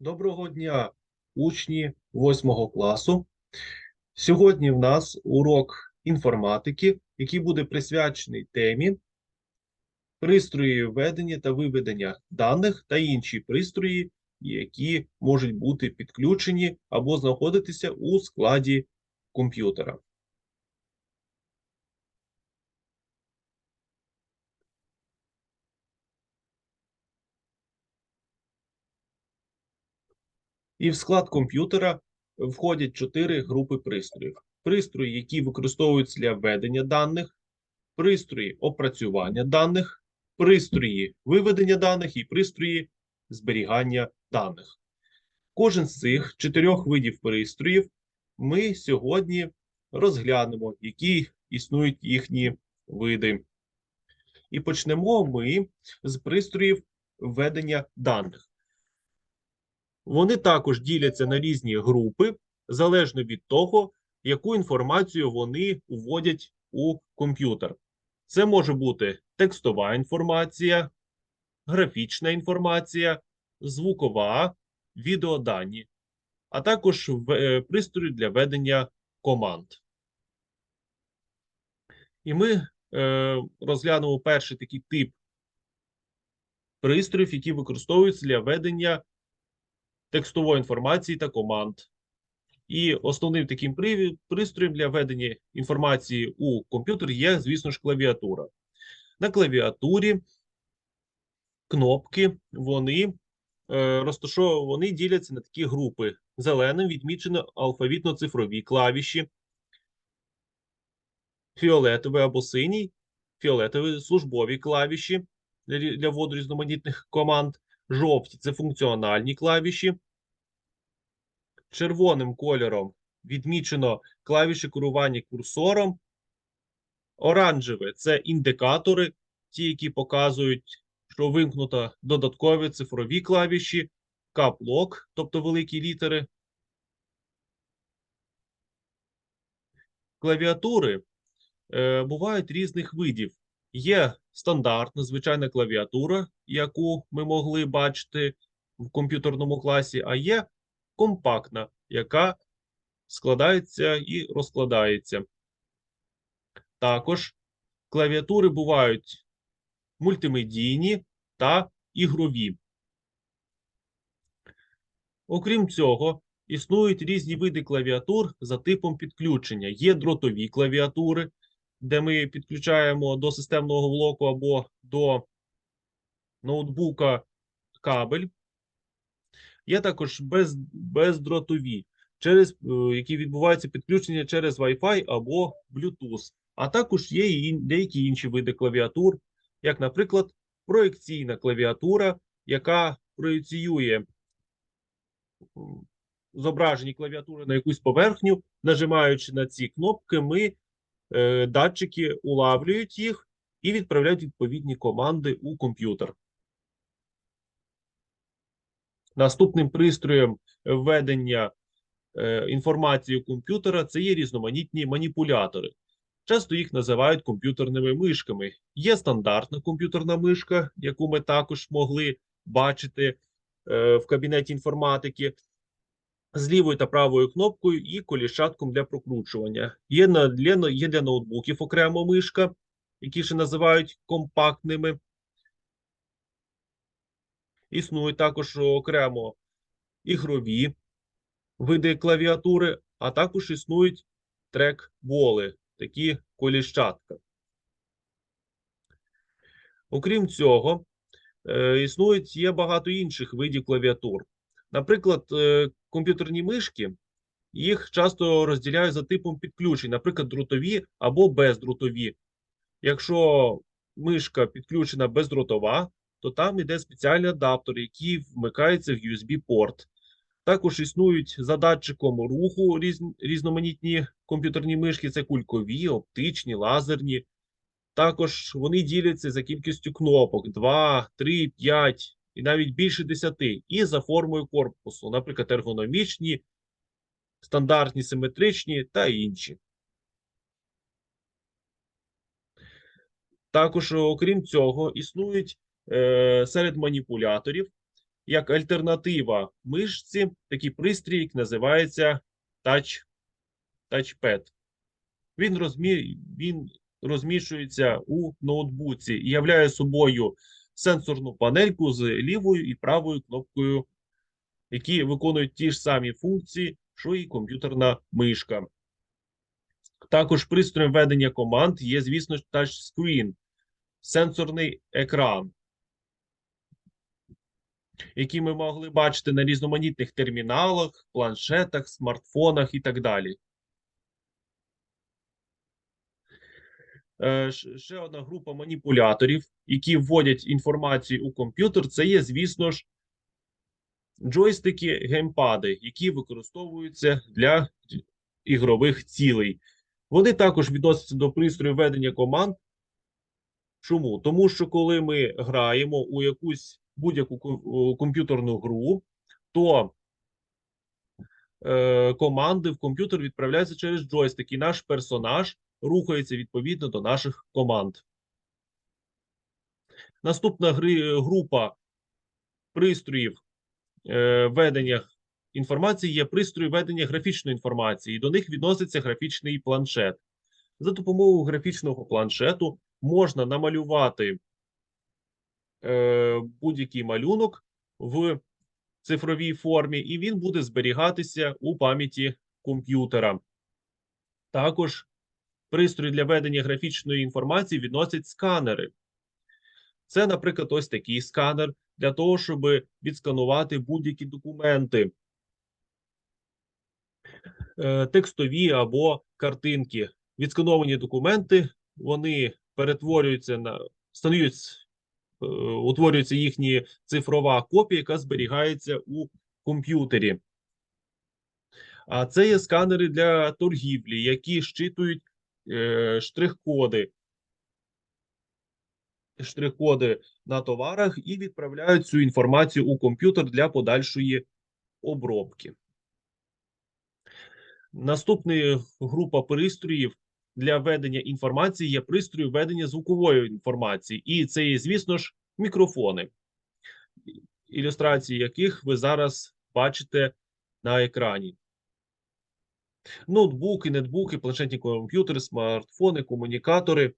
Доброго дня, учні 8 класу. Сьогодні в нас урок інформатики, який буде присвячений темі пристрої введення та виведення даних та інші пристрої, які можуть бути підключені або знаходитися у складі комп'ютера. І в склад комп'ютера входять чотири групи пристроїв: пристрої, які використовуються для введення даних, пристрої опрацювання даних, пристрої виведення даних і пристрої зберігання даних. Кожен з цих чотирьох видів пристроїв ми сьогодні розглянемо, які існують їхні види. І почнемо ми з пристроїв введення даних. Вони також діляться на різні групи, залежно від того, яку інформацію вони вводять у комп'ютер. Це може бути текстова інформація, графічна інформація, звукова, відеодані, а також е, пристрої для ведення команд. І ми е, розглянемо перший такий тип пристроїв, які використовуються для ведення текстової інформації та команд. І основним таким пристроєм для ведення інформації у комп'ютер є, звісно ж, клавіатура. На клавіатурі кнопки вони е, вони діляться на такі групи. Зеленим відмічено алфавітно-цифрові клавіші, фіолетовий або синій, фіолетові службові клавіші для вводу різноманітних команд, жовті це функціональні клавіші. Червоним кольором відмічено клавіші керування курсором. Оранжеве це індикатори, ті, які показують, що вимкнуто додаткові цифрові клавіші, каплок, тобто великі літери. Клавіатури е, бувають різних видів. Є стандартна звичайна клавіатура, яку ми могли бачити в комп'ютерному класі, а є компактна, яка складається і розкладається. Також клавіатури бувають мультимедійні та ігрові. Окрім цього, існують різні види клавіатур за типом підключення. Є дротові клавіатури, де ми підключаємо до системного блоку або до ноутбука кабель. Є також без, бездротові, через, е, які відбуваються підключення через Wi-Fi або Bluetooth. А також є і деякі інші види клавіатур, як, наприклад, проекційна клавіатура, яка проєціює зображені клавіатури на якусь поверхню. Нажимаючи на ці кнопки, ми датчики улавлюють їх і відправляють відповідні команди у комп'ютер. Наступним пристроєм введення е, інформації у комп'ютера це є різноманітні маніпулятори. Часто їх називають комп'ютерними мишками. Є стандартна комп'ютерна мишка, яку ми також могли бачити е, в кабінеті інформатики, з лівою та правою кнопкою і коліщатком для прокручування. Є, на, для, є для ноутбуків окремо мишка, які ще називають компактними. Існують також окремо ігрові види клавіатури, а також існують трек-боли, такі коліщатка. Окрім цього, е, існують є багато інших видів клавіатур. Наприклад, е, комп'ютерні мишки, їх часто розділяють за типом підключень, наприклад, друтові або бездрутові. Якщо мишка підключена бездротова, то там йде спеціальний адаптер, який вмикається в USB-порт. Також існують за датчиком руху різ, різноманітні комп'ютерні мишки, це кулькові, оптичні, лазерні. Також вони діляться за кількістю кнопок 2, 3, 5 і навіть більше 10. І за формою корпусу, наприклад, ергономічні, стандартні, симетричні та інші. Також, окрім цього, існують е, серед маніпуляторів як альтернатива мишці такий пристрій, який називається Touch, Touchpad. Він, розмі... Він розміщується у ноутбуці і являє собою сенсорну панельку з лівою і правою кнопкою, які виконують ті ж самі функції, що і комп'ютерна мишка. Також пристроєм ведення команд є, звісно, тачскрін, сенсорний екран, який ми могли бачити на різноманітних терміналах, планшетах, смартфонах і так далі. Е, ш- Ще одна група маніпуляторів, які вводять інформацію у комп'ютер, це є, звісно ж, джойстики, геймпади, які використовуються для ігрових цілей. Вони також відносяться до пристрою ведення команд. Чому? Тому що коли ми граємо у якусь будь-яку комп'ютерну гру, то е, команди в комп'ютер відправляються через джойстик, і наш персонаж рухається відповідно до наших команд. Наступна гри, група пристроїв е, ведення інформації є пристрої ведення графічної інформації. і До них відноситься графічний планшет. За допомогою графічного планшету можна намалювати е, будь-який малюнок в цифровій формі, і він буде зберігатися у пам'яті комп'ютера. Також пристрої для ведення графічної інформації відносять сканери. Це, наприклад, ось такий сканер для того, щоб відсканувати будь-які документи, е, текстові або картинки. Відскановані документи вони перетворюються на е, утворюється їхня цифрова копія, яка зберігається у комп'ютері. А це є сканери для торгівлі, які щитують штрих-коди. Штрих-коди на товарах і відправляють цю інформацію у комп'ютер для подальшої обробки. Наступна група пристроїв для ведення інформації є пристрої ведення звукової інформації. І це є, звісно ж, мікрофони, ілюстрації яких ви зараз бачите на екрані. Ноутбуки, нетбуки, планшетні комп'ютери, смартфони, комунікатори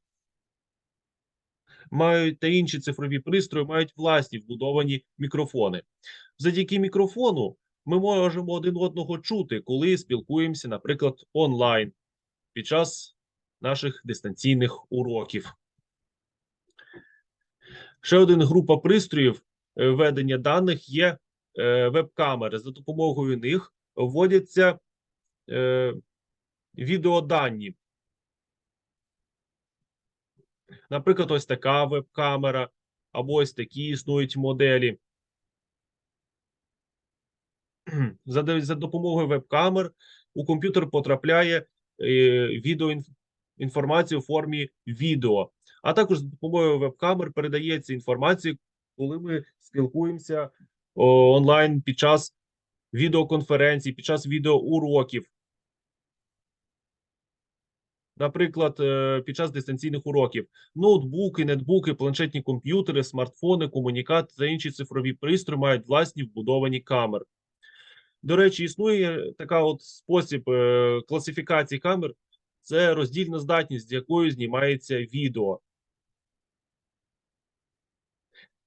мають та інші цифрові пристрої мають власні вбудовані мікрофони. Завдяки мікрофону ми можемо один одного чути, коли спілкуємося, наприклад, онлайн під час наших дистанційних уроків. Ще один група пристроїв е, ведення даних є е, веб-камери. За допомогою них вводяться е, відеодані. Наприклад, ось така веб-камера, або ось такі існують моделі. За, за допомогою веб-камер у комп'ютер потрапляє е, відеоінформація у формі відео. А також за допомогою веб-камер передається інформація, коли ми спілкуємося онлайн під час відеоконференцій, під час відеоуроків. Наприклад, е, під час дистанційних уроків ноутбуки, нетбуки, планшетні комп'ютери, смартфони, комунікати та інші цифрові пристрої мають власні вбудовані камери. До речі, існує така от спосіб е, класифікації камер це роздільна здатність, з якою знімається відео.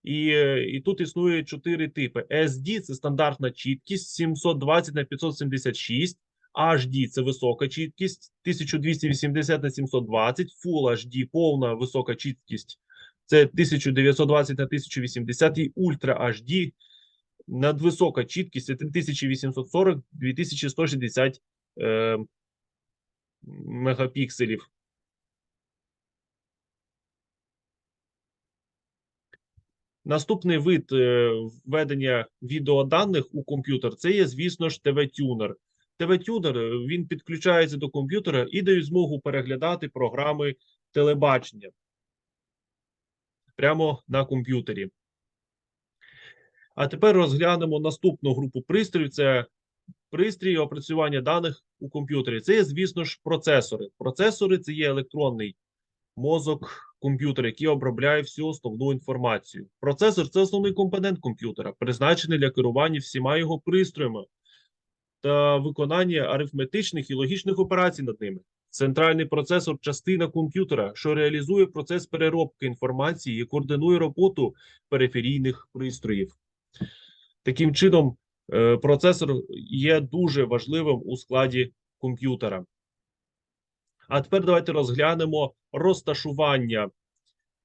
І, е, і тут існує чотири типи: SD це стандартна чіткість 720 на 576, HD це висока чіткість 1280 на 720, Full HD повна висока чіткість це 1920 на 1080 і Ultra HD надвисока чіткість це 3840 2160 е, мегапікселів. Наступний вид е, введення відеоданих у комп'ютер це є, звісно ж, ТВ-тюнер. ТВ-тюнер е, він підключається до комп'ютера і дає змогу переглядати програми телебачення прямо на комп'ютері. А тепер розглянемо наступну групу пристроїв. Це пристрої опрацювання даних у комп'ютері. Це звісно ж, процесори. Процесори це є електронний мозок комп'ютер, який обробляє всю основну інформацію. Процесор це основний компонент комп'ютера, призначений для керування всіма його пристроями та виконання арифметичних і логічних операцій над ними. Центральний процесор частина комп'ютера, що реалізує процес переробки інформації і координує роботу периферійних пристроїв. Таким чином, е, процесор є дуже важливим у складі комп'ютера. А тепер давайте розглянемо розташування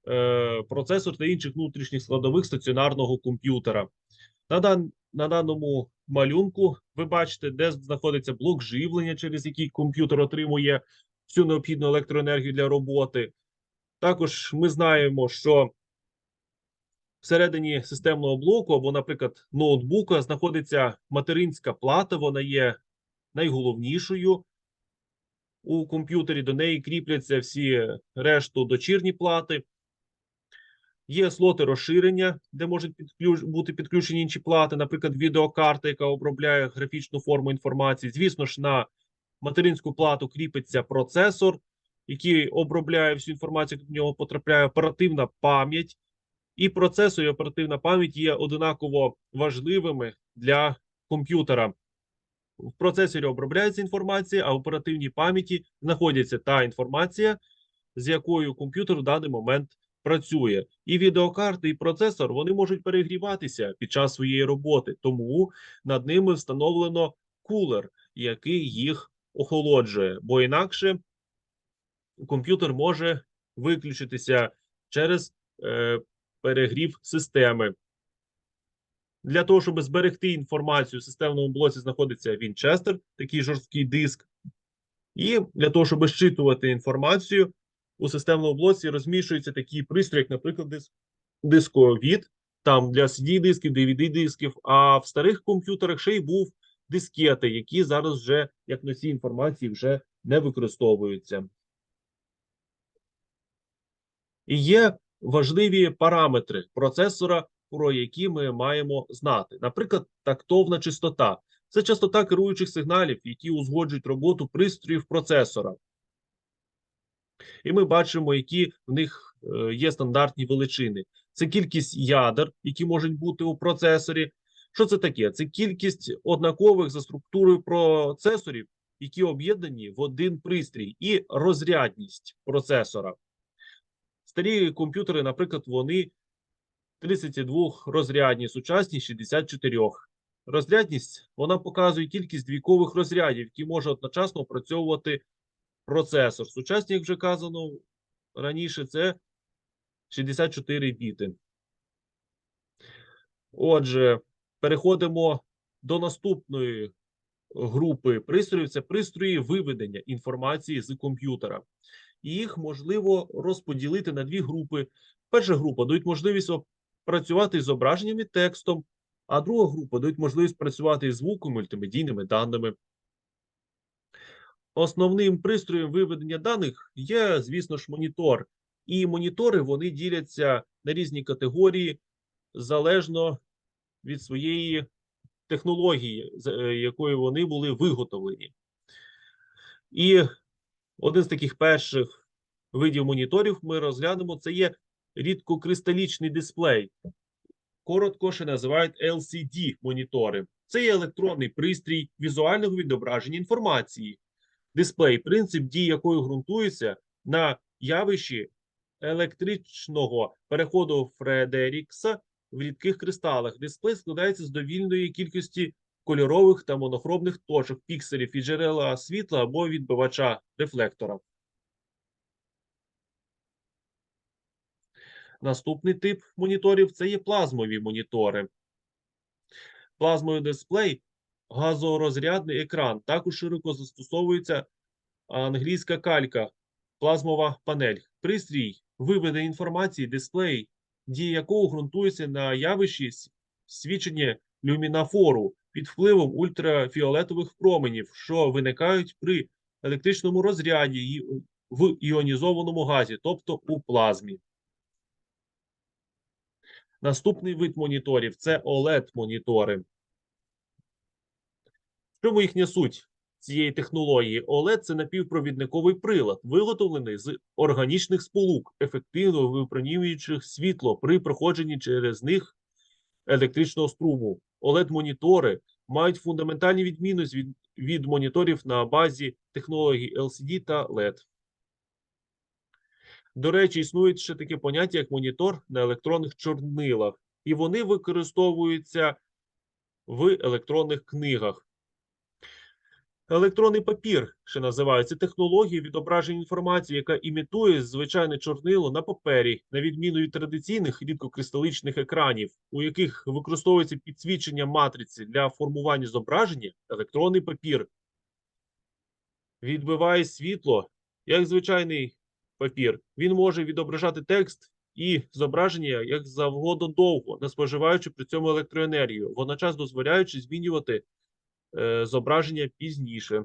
е, процесор та інших внутрішніх складових стаціонарного комп'ютера. На, на даному малюнку ви бачите, де знаходиться блок живлення, через який комп'ютер отримує всю необхідну електроенергію для роботи. Також ми знаємо, що всередині системного блоку або, наприклад, ноутбука знаходиться материнська плата, вона є найголовнішою у комп'ютері. До неї кріпляться всі решту дочірні плати. Є слоти розширення, де можуть бути підключені інші плати, наприклад, відеокарта, яка обробляє графічну форму інформації. Звісно ж, на материнську плату кріпиться процесор, який обробляє всю інформацію, до нього потрапляє, оперативна пам'ять. І процесор і оперативна пам'ять є одинаково важливими для комп'ютера. В процесорі обробляється інформація, а в оперативній пам'яті знаходиться та інформація, з якою комп'ютер в даний момент працює. І відеокарти, і процесор вони можуть перегріватися під час своєї роботи, тому над ними встановлено кулер, який їх охолоджує, бо інакше комп'ютер може виключитися через е, перегрів системи. Для того, щоб зберегти інформацію в системному блоці, знаходиться Вінчестер, такий жорсткий диск. І для того, щоб щитувати інформацію, у системному блоці розміщується такий пристрій, як, наприклад, диск, дисковід, там для CD-дисків, DVD-дисків. А в старих комп'ютерах ще й був дискети, які зараз вже, як носій інформації, вже не використовуються. І є важливі параметри процесора, про які ми маємо знати. Наприклад, тактовна частота. Це частота керуючих сигналів, які узгоджують роботу пристроїв процесора. І ми бачимо, які в них е, є стандартні величини. Це кількість ядер, які можуть бути у процесорі. Що це таке? Це кількість однакових за структурою процесорів, які об'єднані в один пристрій, і розрядність процесора. Старі комп'ютери, наприклад, вони 32 розрядні, сучасні 64. Розрядність вона показує кількість двійкових розрядів, які може одночасно опрацьовувати процесор. Сучасні, як вже казано раніше, це 64 біти. Отже, переходимо до наступної групи пристроїв. Це пристрої виведення інформації з комп'ютера. Їх можливо розподілити на дві групи. Перша група дають можливість працювати з зображенням і текстом, а друга група дають можливість працювати із звуком, мультимедійними даними. Основним пристроєм виведення даних є, звісно ж, монітор. І монітори вони діляться на різні категорії залежно від своєї технології, з е, якою вони були виготовлені. І один з таких перших видів моніторів ми розглянемо це є рідкокристалічний дисплей. Коротко ще називають LCD монітори. Це є електронний пристрій візуального відображення інформації. Дисплей, принцип дії якої ґрунтується на явищі електричного переходу Фредерікса в рідких кристалах. Дисплей складається з довільної кількості кольорових та монохромних точок, пікселів і джерела світла або відбивача рефлектора. Наступний тип моніторів це є плазмові монітори. Плазмовий дисплей газорозрядний екран. Також широко застосовується англійська калька, плазмова панель. Пристрій виведе інформації, дисплей, дія якого ґрунтується на явищі свідчення люмінафору під впливом ультрафіолетових променів, що виникають при електричному розряді в іонізованому газі, тобто у плазмі. Наступний вид моніторів це OLED-монітори. Чому їхня суть? цієї технології. OLED – це напівпровідниковий прилад, виготовлений з органічних сполук, ефективно випромінюючих світло при проходженні через них електричного струму. OLED-монітори мають фундаментальні відмінності від, від моніторів на базі технологій LCD та LED. До речі, існує ще таке поняття, як монітор на електронних чорнилах, і вони використовуються в електронних книгах. Електронний папір, що називається технологія відображення інформації, яка імітує звичайне чорнило на папері, на відміну від традиційних рідкокристаличних екранів, у яких використовується підсвічення матриці для формування зображення, електронний папір відбиває світло, як звичайний папір. Він може відображати текст і зображення як завгодно довго, не споживаючи при цьому електроенергію, водночас дозволяючи змінювати зображення пізніше.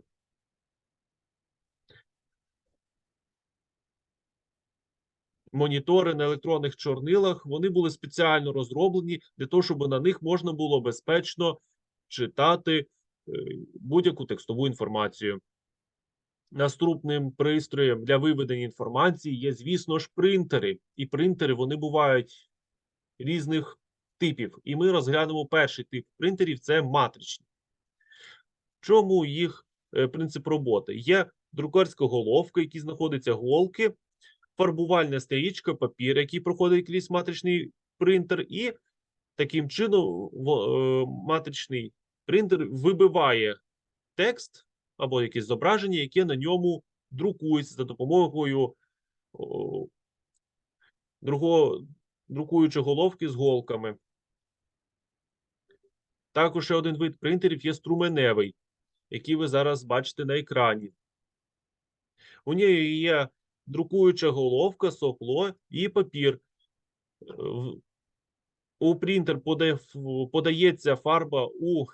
Монітори на електронних чорнилах вони були спеціально розроблені для того, щоб на них можна було безпечно читати е, будь-яку текстову інформацію. Наступним пристроєм для виведення інформації є, звісно ж, принтери. І принтери вони бувають різних типів. І ми розглянемо перший тип принтерів це матричні. Чому їх е, принцип роботи? Є друкарська головка, в якій знаходяться голки, фарбувальна стрічка, папір, який проходить крізь матричний принтер, і таким чином е, матричний принтер вибиває текст або якесь зображення, яке на ньому друкується за допомогою другого друкуючої головки з голками. Також ще один вид принтерів є струменевий, який ви зараз бачите на екрані. У неї є друкуюча головка, сопло і папір. У принтер подається фарба у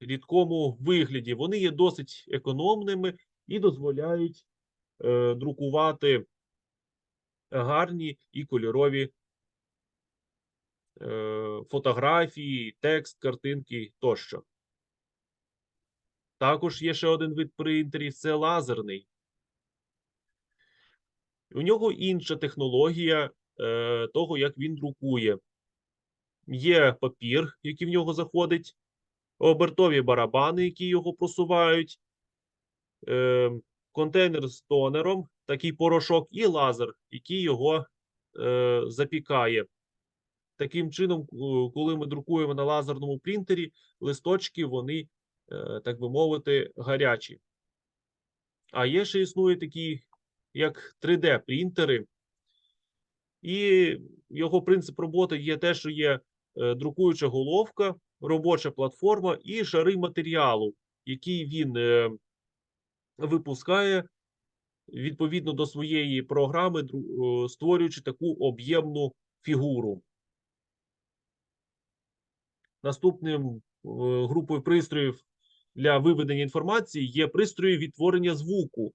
рідкому вигляді. Вони є досить економними і дозволяють е, друкувати гарні і кольорові е, фотографії, текст, картинки тощо. Також є ще один вид принтерів це лазерний. У нього інша технологія е, того, як він друкує. Є папір, який в нього заходить, обертові барабани, які його просувають, е, контейнер з тонером, такий порошок, і лазер, який його е, запікає. Таким чином, коли ми друкуємо на лазерному принтері, листочки, вони, так би мовити, гарячі. А є ще існує такі, як 3D-принтери, і його принцип роботи є те, що є е, друкуюча головка, робоча платформа і шари матеріалу, який він е, випускає відповідно до своєї програми, е, створюючи таку об'ємну фігуру. Наступним е, групою пристроїв для виведення інформації є пристрої відтворення звуку.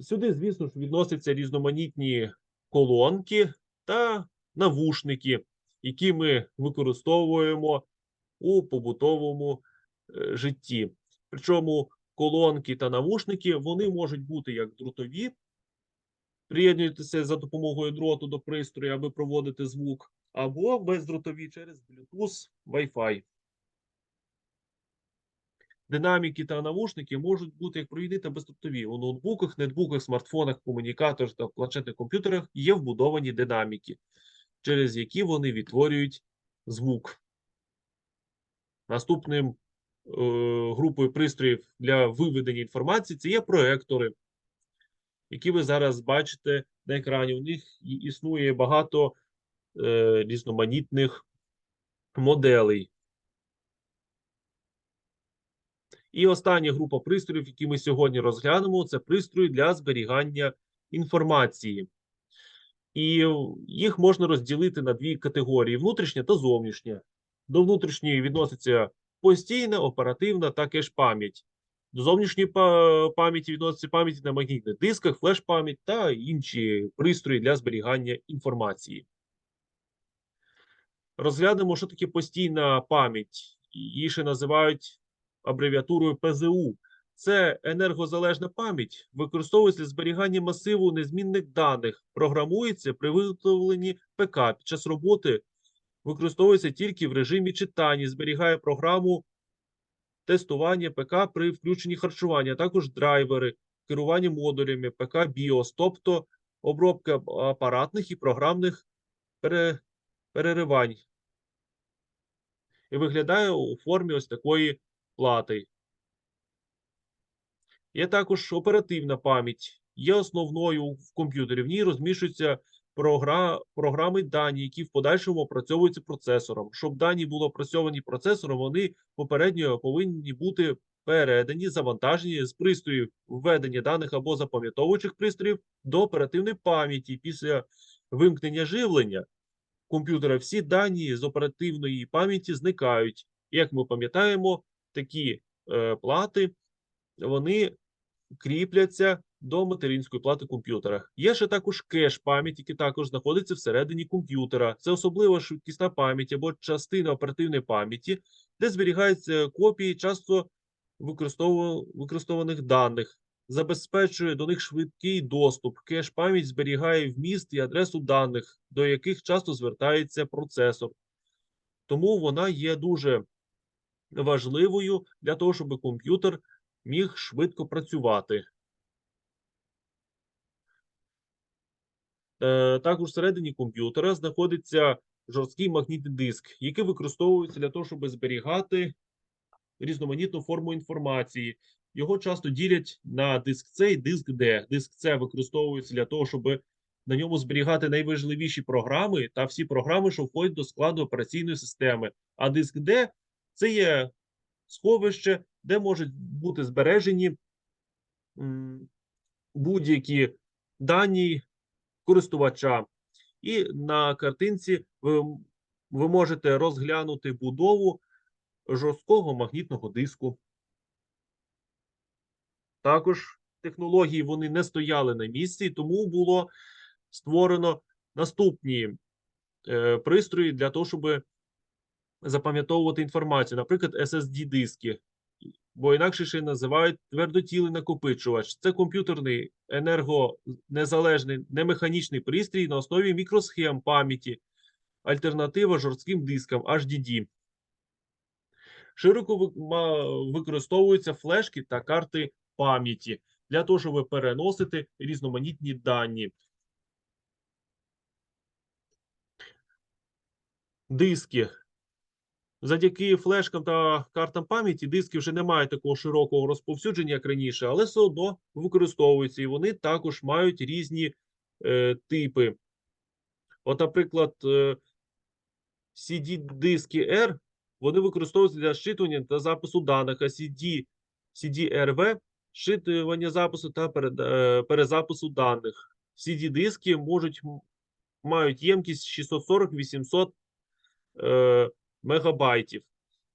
Сюди, звісно ж, відносяться різноманітні колонки та навушники, які ми використовуємо у побутовому е, житті. Причому колонки та навушники вони можуть бути як дротові, приєднуєтеся за допомогою дроту до пристрою, аби проводити звук, або бездротові через Bluetooth, Wi-Fi. Динаміки та навушники можуть бути як провідні та бездротові. У ноутбуках, нетбуках, смартфонах, комунікаторах та планшетних комп'ютерах є вбудовані динаміки, через які вони відтворюють звук. Наступним е, групою пристроїв для виведення інформації це є проектори, які ви зараз бачите на екрані. У них існує багато е, різноманітних моделей. І остання група пристроїв, які ми сьогодні розглянемо, це пристрої для зберігання інформації. І їх можна розділити на дві категорії: внутрішня та зовнішня. До внутрішньої відноситься постійна, оперативна та кеш-пам'ять. До зовнішньої пам'яті відноситься пам'ять на магнітних дисках, флеш-пам'ять та інші пристрої для зберігання інформації. Розглянемо, що таке постійна пам'ять. Її ще називають абревіатурою ПЗУ. Це енергозалежна пам'ять, використовується для зберігання масиву незмінних даних, програмується при виготовленні ПК. Під час роботи використовується тільки в режимі читання, зберігає програму тестування ПК при включенні харчування, а також драйвери, керування модулями ПК BIOS, тобто обробка апаратних і програмних переривань. І виглядає у формі ось такої плати. Є також оперативна пам'ять. Є основною в комп'ютері. В ній розміщуються програ... програми дані, які в подальшому опрацьовуються процесором. Щоб дані були опрацьовані процесором, вони попередньо повинні бути передані, завантажені з пристроїв введення даних або запам'ятовуючих пристроїв до оперативної пам'яті. Після вимкнення живлення комп'ютера всі дані з оперативної пам'яті зникають. Як ми пам'ятаємо, такі е, плати вони кріпляться до материнської плати комп'ютера. Є ще також кеш пам'ять, який також знаходиться всередині комп'ютера. Це особлива швидкісна пам'ять або частина оперативної пам'яті, де зберігаються копії часто використовуваних даних, забезпечує до них швидкий доступ. Кеш пам'ять зберігає вміст і адресу даних, до яких часто звертається процесор. Тому вона є дуже важливою для того, щоб комп'ютер міг швидко працювати. Е, Також всередині комп'ютера знаходиться жорсткий магнітний диск, який використовується для того, щоб зберігати різноманітну форму інформації. Його часто ділять на диск С і диск D. Диск С використовується для того, щоб на ньому зберігати найважливіші програми та всі програми, що входять до складу операційної системи. А диск D – це є сховище, де можуть бути збережені будь-які дані користувача. І на картинці ви, ви можете розглянути будову жорсткого магнітного диску. Також технології вони не стояли на місці, тому було створено наступні е, пристрої для того, щоб запам'ятовувати інформацію, наприклад, SSD-диски, бо інакше ще називають твердотілий накопичувач. Це комп'ютерний енергонезалежний немеханічний пристрій на основі мікросхем пам'яті, альтернатива жорстким дискам HDD. Широко використовуються флешки та карти пам'яті для того, щоб переносити різноманітні дані. Диски. Завдяки флешкам та картам пам'яті диски вже не мають такого широкого розповсюдження, як раніше, але все одно використовуються, і вони також мають різні е, типи. От, наприклад, е, CD-диски R вони використовуються для зчитування та запису даних, а CD, CD-RV – зчитування запису та е, перезапису даних. CD-диски можуть мають ємкість 640-800 е, мегабайтів.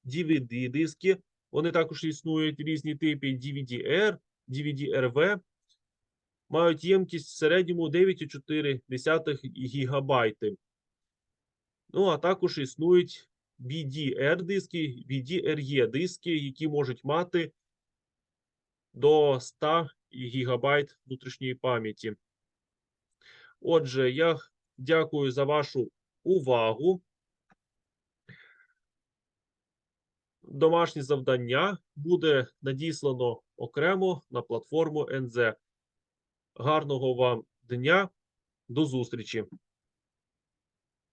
DVD-диски, вони також існують різні типи DVD-R, DVD-RV, мають ємкість в середньому 9,4 гігабайти. Ну, а також існують BDR-диски, BDRE-диски, які можуть мати до 100 гігабайт внутрішньої пам'яті. Отже, я дякую за вашу увагу. Домашнє завдання буде надіслано окремо на платформу НЗ. Гарного вам дня, до зустрічі!